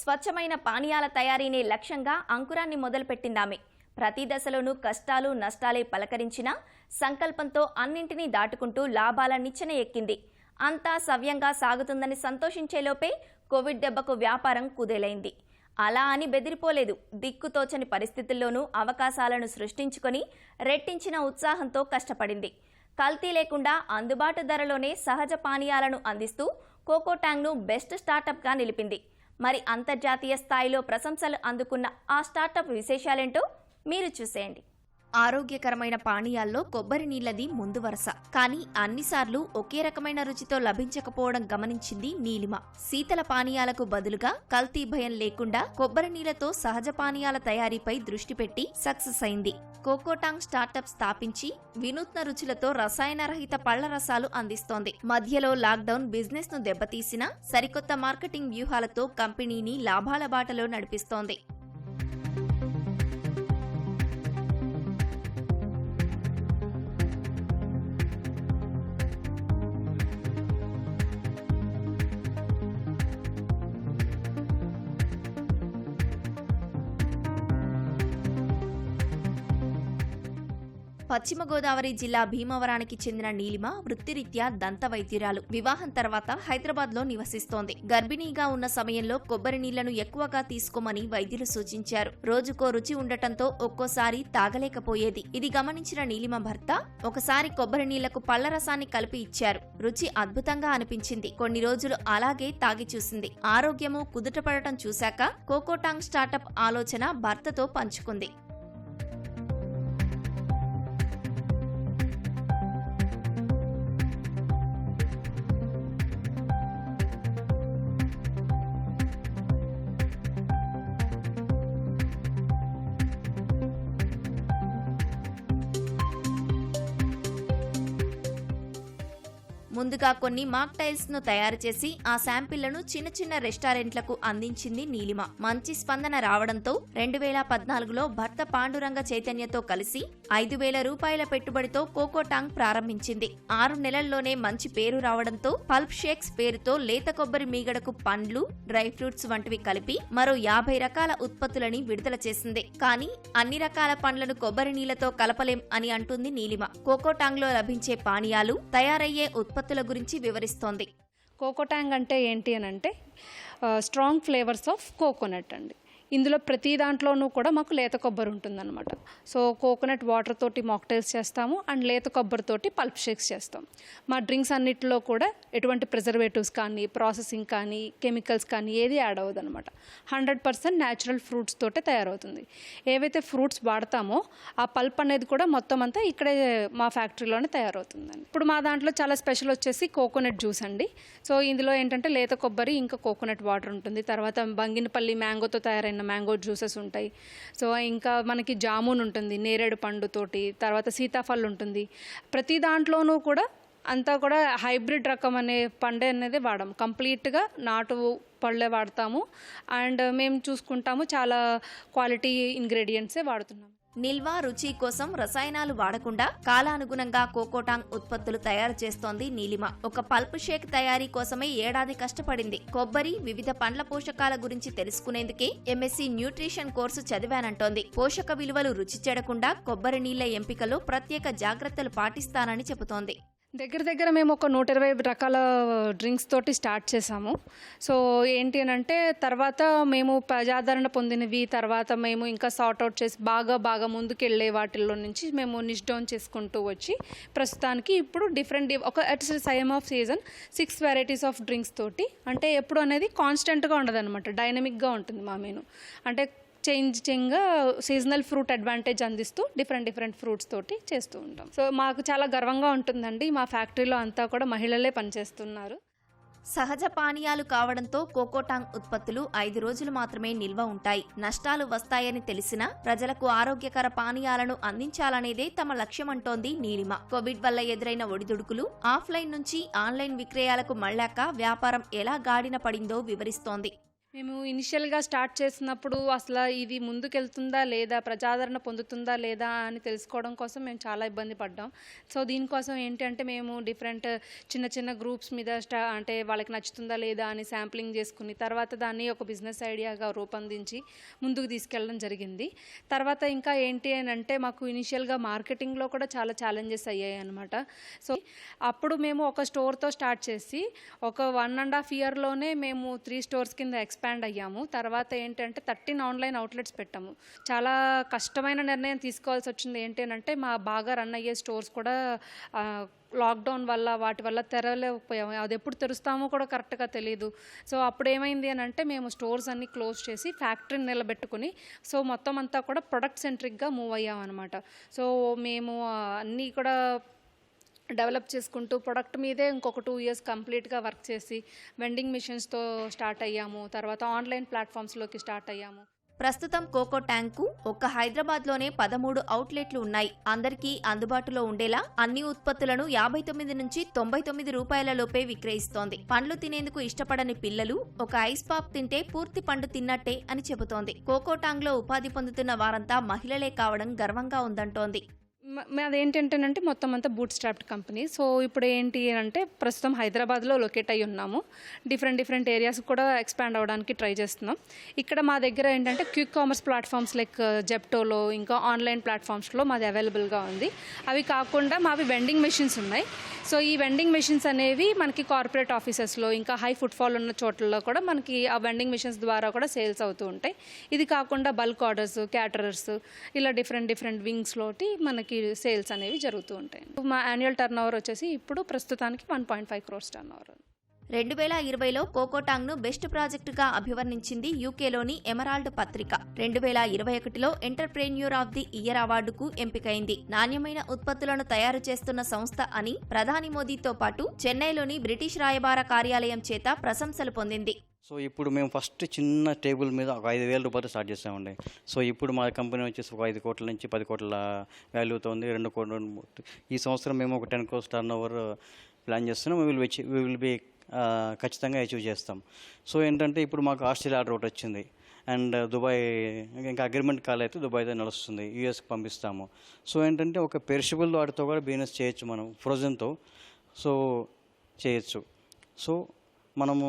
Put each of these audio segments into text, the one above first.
స్వచ్ఛమైన పానీయాల తయారీని లక్ష్యంగా అంకురాన్ని మొదలుపెట్టిందామె. ప్రతి దశలోనూ కష్టాలు నష్టాలే పలకరించినా సంకల్పంతో అన్నింటినీ దాటుకుంటూ లాభాల నిచ్చెన ఎక్కింది. అంతా సవ్యంగా సాగుతుందని సంతోషించేలోపే కోవిడ్ దెబ్బకు వ్యాపారం కుదేలైంది. అలా అని బెదిరిపోలేదు. దిక్కుతోచని పరిస్థితుల్లోనూ అవకాశాలను సృష్టించుకొని రెట్టించిన ఉత్సాహంతో కష్టపడింది. కల్తీ లేకుండా అందుబాటు ధరలోనే సహజ పానీయాలను అందిస్తూ కోకోటాంగ్ను బెస్ట్ స్టార్టప్గా నిలిపింది. మరి అంతర్జాతీయ స్థాయిలో ప్రశంసలు అందుకున్న ఆ స్టార్టప్ విశేషాలేంటో మీరు చూసేయండి. ఆరోగ్యకరమైన పానీయాల్లో కొబ్బరి నీళ్ళది ముందు వరుస. కానీ అన్నిసార్లు ఒకే రకమైన రుచితో లభించకపోవడం గమనించింది నీలిమ. శీతల పానీయాలకు బదులుగా కల్తీ భయం లేకుండా కొబ్బరి నీళ్ళతో సహజ పానీయాల తయారీపై దృష్టి పెట్టి సక్సెస్ అయింది. కోకోటాంగ్ స్టార్టప్ స్థాపించి వినూత్న రుచులతో రసాయన రహిత పళ్ళ రసాలు అందిస్తోంది. మధ్యలో లాక్డౌన్ బిజినెస్ను దెబ్బతీసిన సరికొత్త మార్కెటింగ్ వ్యూహాలతో కంపెనీని లాభాల బాటలో నడిపిస్తోంది. పశ్చిమ గోదావరి జిల్లా భీమవరానికి చెందిన నీలిమ వృత్తిరీత్యా దంత వైద్యురాలు. వివాహం తర్వాత హైదరాబాద్లో నివసిస్తోంది. గర్భిణీగా ఉన్న సమయంలో కొబ్బరి నీళ్ళను ఎక్కువగా తీసుకోమని వైద్యులు సూచించారు. రోజుకో రుచి ఉండటంతో ఒక్కోసారి తాగలేకపోయేది. ఇది గమనించిన నీలిమ భర్త ఒకసారి కొబ్బరి నీళ్ళకు పళ్ళ రసాన్ని కలిపి ఇచ్చారు. రుచి అద్భుతంగా అనిపించింది. కొన్ని రోజులు అలాగే తాగి చూసింది. ఆరోగ్యము కుదుటపడటం చూశాక కోకోటాంగ్ స్టార్టప్ ఆలోచన భర్తతో పంచుకుంది. ముందుగా కొన్ని మాక్ టైల్స్ను తయారు చేసి ఆ శాంపిళ్ళను చిన్న చిన్న రెస్టారెంట్లకు అందించింది నీలిమ. మంచి స్పందన రావడంతో రెండు వేల పద్నాలుగులో భర్త పాండురంగ చైతన్యతో కలిసి ఐదు వేల రూపాయల పెట్టుబడితో కోకో టాంగ్ ప్రారంభించింది. ఆరు నెలల్లోనే మంచి పేరు రావడంతో పల్ప్ షేక్స్ పేరుతో లేత కొబ్బరి మీగడకు పండ్లు డ్రై ఫ్రూట్స్ వంటివి కలిపి మరో యాభై రకాల ఉత్పత్తులని విడుదల చేసింది. కానీ అన్ని రకాల పండ్లను కొబ్బరి నీళ్ళతో కలపలేం అని అంటుంది నీలిమ. కోకోటాంగ్లో లభించే పానీయాలు తయారయ్యే ఉత్పత్తి ఉత్పత్తుల గురించి వివరిస్తోంది. కోకోటాంగ్ అంటే ఏంటి అని అంటే స్ట్రాంగ్ ఫ్లేవర్స్ ఆఫ్ కోకోనట్ అండి. ఇందులో ప్రతి దాంట్లోనూ కూడా మాకు లేత కొబ్బరి ఉంటుందన్నమాట. సో కోకోనట్ వాటర్ తోటి మాక్టైల్స్ చేస్తాము. అండ్ లేత కొబ్బరితోటి పల్ప్ షేక్స్ చేస్తాం. మా డ్రింక్స్ అన్నిటిలో కూడా ఎటువంటి ప్రిజర్వేటివ్స్ కానీ ప్రాసెసింగ్ కానీ కెమికల్స్ కానీ ఏది యాడ్ అవ్వదు అనమాట హండ్రెడ్ పర్సెంట్ న్యాచురల్ ఫ్రూట్స్ తోటే తయారవుతుంది. ఏవైతే ఫ్రూట్స్ వాడతామో ఆ పల్ప్ అనేది కూడా మొత్తం అంతా ఇక్కడే మా ఫ్యాక్టరీలోనే తయారవుతుందండి. ఇప్పుడు మా దాంట్లో చాలా స్పెషల్ వచ్చేసి కోకోనట్ జ్యూస్ అండి. సో ఇందులో ఏంటంటే లేత కొబ్బరి ఇంకా కోకోనట్ వాటర్ ఉంటుంది. తర్వాత బంగినపల్లి మ్యాంగోతో తయారైన మ్యాంగో జ్యూసెస్ ఉంటాయి. సో ఇంకా మనకి జామున్ ఉంటుంది నేరేడు పండుతోటి తర్వాత సీతాఫలం ఉంటుంది. ప్రతి దాంట్లోనూ కూడా అంతా కూడా హైబ్రిడ్ రకం అనే పండే అనేది వాడము. కంప్లీట్గా నాటు పళ్ళే వాడతాము. అండ్ మేము చూసుకుంటాము చాలా క్వాలిటీ ఇంగ్రీడియంట్సే వాడుతున్నాము. నిల్వ రుచి కోసం రసాయనాలు వాడకుండా కాలానుగుణంగా కోకోటాంగ్ ఉత్పత్తులు తయారు చేస్తోంది నీలిమ. ఒక పల్ప్ షేక్ తయారీ కోసమే ఏడాది కష్టపడింది. కొబ్బరి వివిధ పండ్ల పోషకాల గురించి తెలుసుకునేందుకే ఎంఎస్సి న్యూట్రిషన్ కోర్సు చదివానంటోంది. పోషక విలువలు రుచి చెడకుండా కొబ్బరి నీళ్ళ ఎంపికలో ప్రత్యేక జాగ్రత్తలు పాటిస్తానని చెబుతోంది. దగ్గర దగ్గర మేము ఒక నూట ఇరవై రకాల డ్రింక్స్ తోటి స్టార్ట్ చేసాము సో ఏంటి అని అంటే తర్వాత మేము ప్రజాదరణ పొందినవి తర్వాత మేము ఇంకా సార్ట్ అవుట్ చేసి బాగా బాగా ముందుకెళ్ళే వాటిల్లో నుంచి మేము నిష్ డౌన్ చేసుకుంటూ వచ్చి ప్రస్తుతానికి ఇప్పుడు డిఫరెంట్ ఒక at same of season six varieties of drinks తోటి అంటే ఎప్పుడు అనేది కాన్స్టెంట్గా ఉండదు అనమాట డైనమిక్గా ఉంటుంది మా మెను అంటే చేంజింగ్ సీజనల్ ఫ్రూట్ అడ్వాంటేజ్ అందిస్తూ డిఫరెంట్ డిఫరెంట్ ఫ్రూట్స్ తోటి చేస్తూ ఉంటాం. సో మాకు చాలా గర్వంగా ఉంటుందండి. మా ఫ్యాక్టరీలో అంతా కూడా మహిళలే పనిచేస్తున్నారు. సహజ పానీయాలు కావడంతో కోకోటాంగ్ ఉత్పత్తులు ఐదు రోజులు మాత్రమే నిల్వ ఉంటాయి. నష్టాలు వస్తాయని తెలిసినా ప్రజలకు ఆరోగ్యకర పానీయాలను అందించాలనేదే తమ లక్ష్యమంటోంది నీలిమ. కోవిడ్ వల్ల ఎదురైన ఒడిదుడుకులు ఆఫ్లైన్ నుంచి ఆన్లైన్ విక్రయాలకు మళ్ళాక వ్యాపారం ఎలా గాడిన పడిందో వివరిస్తోంది. మేము ఇనిషియల్గా స్టార్ట్ చేసినప్పుడు అసలు ఇది ముందుకెళ్తుందా లేదా ప్రజాదరణ పొందుతుందా లేదా అని తెలుసుకోవడం కోసం మేము చాలా ఇబ్బంది పడ్డాం. సో దీనికోసం ఏంటంటే మేము డిఫరెంట్ చిన్న చిన్న గ్రూప్స్ మీద స్టా అంటే వాళ్ళకి నచ్చుతుందా లేదా అని శాంప్లింగ్ చేసుకుని తర్వాత దాన్ని ఒక బిజినెస్ ఐడియాగా రూపొందించి ముందుకు తీసుకెళ్ళడం జరిగింది. తర్వాత ఇంకా ఏంటి అని అంటే మాకు ఇనిషియల్గా మార్కెటింగ్లో కూడా చాలా ఛాలెంజెస్ అయ్యాయి అనమాట సో అప్పుడు మేము ఒక స్టోర్తో స్టార్ట్ చేసి ఒక వన్ అండ్ హాఫ్ ఇయర్లోనే మేము త్రీ స్టోర్స్ కింద ఎక్స్ ఎక్స్పాండ్ అయ్యాము. తర్వాత ఏంటంటే థర్టీన్ ఆన్లైన్ అవుట్లెట్స్ పెట్టాము. చాలా కష్టమైన నిర్ణయం తీసుకోవాల్సి వచ్చింది ఏంటి అని అంటే మా బాగా రన్ అయ్యే స్టోర్స్ కూడా లాక్డౌన్ వల్ల వాటి వల్ల తెరవలేకపోయాము. అది ఎప్పుడు తెరుస్తామో కూడా కరెక్ట్గా తెలియదు సో అప్పుడు ఏమైంది అని అంటే మేము స్టోర్స్ అన్ని క్లోజ్ చేసి ఫ్యాక్టరీని నిలబెట్టుకుని సో మొత్తం అంతా కూడా ప్రొడక్ట్ సెంట్రిక్గా మూవ్ అయ్యామన్నమాట. సో మేము అన్నీ కూడా డెవలప్ చేసుకుంటూ ప్రొడక్ట్ మీదే ఇంకొక టూ ఇయర్స్ కంప్లీట్గా వర్క్ చేసి వెండింగ్ మిషన్స్తో స్టార్ట్ అయ్యాము. తర్వాత ఆన్లైన్ ప్లాట్ఫామ్స్లోకి స్టార్ట్ అయ్యాము. ప్రస్తుతం కోకో ట్యాంకు ఒక్క హైదరాబాద్లోనే పదమూడు అవుట్లెట్లు ఉన్నాయి. అందరికీ అందుబాటులో ఉండేలా అన్ని ఉత్పత్తులను యాభై తొమ్మిది నుంచి తొంభై తొమ్మిది రూపాయల లోపే విక్రయిస్తోంది. పండ్లు తినేందుకు ఇష్టపడని పిల్లలు ఒక ఐస్ పాప్ తింటే పూర్తి పండు తిన్నట్టే అని చెబుతోంది. కోకో ట్యాంక్లో ఉపాధి పొందుతున్న వారంతా మహిళలే కావడం గర్వంగా ఉందంటోంది. అదేంటంటేనంటే మొత్తం అంతా బూట్ స్ట్రాప్డ్ కంపెనీ సో ఇప్పుడు ఏంటి అంటే ప్రస్తుతం హైదరాబాద్లో లొకేట్ అయి ఉన్నాము. డిఫరెంట్ డిఫరెంట్ ఏరియాస్ కూడా ఎక్స్పాండ్ అవ్వడానికి ట్రై చేస్తున్నాం. ఇక్కడ మా దగ్గర ఏంటంటే క్విక్ కామర్స్ ప్లాట్ఫామ్స్ లైక్ జెప్టోలో ఇంకా ఆన్లైన్ ప్లాట్ఫామ్స్లో మాది అవైలబుల్గా ఉంది. అవి కాకుండా మావి వెండింగ్ మెషిన్స్ ఉన్నాయి. సో ఈ వెండింగ్ మెషిన్స్ అనేవి మనకి కార్పొరేట్ ఆఫీసెస్లో ఇంకా హై ఫుట్ఫాల్ ఉన్న చోట్లలో కూడా మనకి ఆ వెండింగ్ మెషిన్స్ ద్వారా కూడా సేల్స్ అవుతూ ఉంటాయి. ఇది కాకుండా బల్క్ ఆర్డర్స్ క్యాటరర్స్ ఇలా డిఫరెంట్ డిఫరెంట్ వింగ్స్లోటి మనకి సేల్స్ అనేవి జరుగుతూ ఉంటాయి. మా యాన్యువల్ టర్న్ ఓవర్ వచ్చేసి ఇప్పుడు ప్రస్తుతానికి one point five crores turnover రెండు వేల ఇరవైలో కోకోటాంగ్ను బెస్ట్ ప్రాజెక్టుగా అభివర్ణించింది యూకేలోని ఎమరాల్డ్ పత్రిక. రెండు వేల ఇరవై ఒకటిలో ఎంటర్ప్రెన్యూర్ ఆఫ్ ది ఇయర్ అవార్డుకు ఎంపికైంది. నాణ్యమైన ఉత్పత్తులను తయారు చేస్తున్న సంస్థ అని ప్రధాని మోదీతో పాటు చెన్నైలోని బ్రిటిష్ రాయబార కార్యాలయం చేత ప్రశంసలు పొందింది. సో ఇప్పుడు మేము ఫస్ట్ చిన్న టేబుల్ మీద ఒక ఐదు వేల రూపాయలు స్టార్ట్ చేసామండి. సో ఇప్పుడు మా కంపెనీ వచ్చేసి ఒక ఐదు కోట్ల నుంచి పది కోట్ల వాల్యూతో ఉంది. రెండు కోట్ల ఈ సంవత్సరం మేము ఒక ten crores turn over plan చేస్తున్నాం. We will we will be ఖచ్చితంగా అచీవ్ చేస్తాం. సో ఏంటంటే ఇప్పుడు మాకు ఆస్ట్రేలియా ఆర్డర్ ఒకటి వచ్చింది. అండ్ దుబాయ్ ఇంకా అగ్రిమెంట్ కాల్ అయితే దుబాయ్తో నడుస్తుంది. యూఎస్కి పంపిస్తాము. సో ఏంటంటే ఒక పెరిషబుల్ వాటితో కూడా బిజినెస్ చేయొచ్చు మనం ఫ్రోజన్తో సో చేయొచ్చు. సో మనము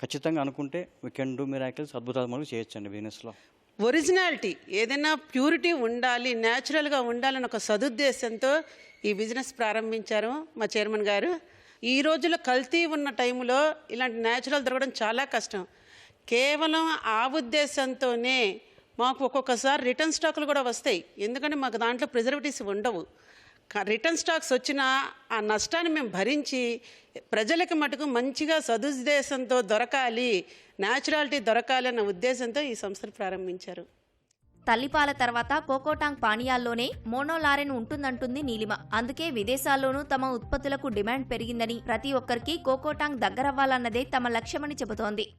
ఖచ్చితంగా అనుకుంటే వీ కెన్ డూ మిరాకిల్స్ అద్భుతాలు మనకు చేయొచ్చండి బిజినెస్లో ఒరిజినాలిటీ ఏదైనా ప్యూరిటీ ఉండాలి న్యాచురల్గా ఉండాలని ఒక సదుద్దేశంతో ఈ బిజినెస్ ప్రారంభించారు మా చైర్మన్ గారు. ఈ రోజుల్లో కల్తీ ఉన్న టైంలో ఇలాంటి న్యాచురల్ దొరకడం చాలా కష్టం. కేవలం ఆ ఉద్దేశంతోనే మాకు ఒక్కొక్కసారి రిటర్న్ స్టాకులు కూడా వస్తాయి. ఎందుకంటే మాకు దాంట్లో ప్రిజర్వేటివ్స్ ఉండవు. రిటర్న్ స్టాక్స్ వచ్చిన ఆ నష్టాన్ని మేము భరించి ప్రజలకు మటుకు మంచిగా సదుద్దేశంతో దొరకాలి న్యాచురాలిటీ దొరకాలి అన్న ఉద్దేశంతో ఈ సంస్థను ప్రారంభించారు. తల్లిపాల తర్వాత కోకోటాంగ్ పానీయాల్లోనే మోనోలారెన్ ఉంటుందంటుంది నీలిమ. అందుకే విదేశాల్లోనూ తమ ఉత్పత్తులకు డిమాండ్ పెరిగిందని ప్రతి ఒక్కరికి కోకోటాంగ్ దగ్గరవ్వాలన్నదే తమ లక్ష్యమని చెబుతోంది.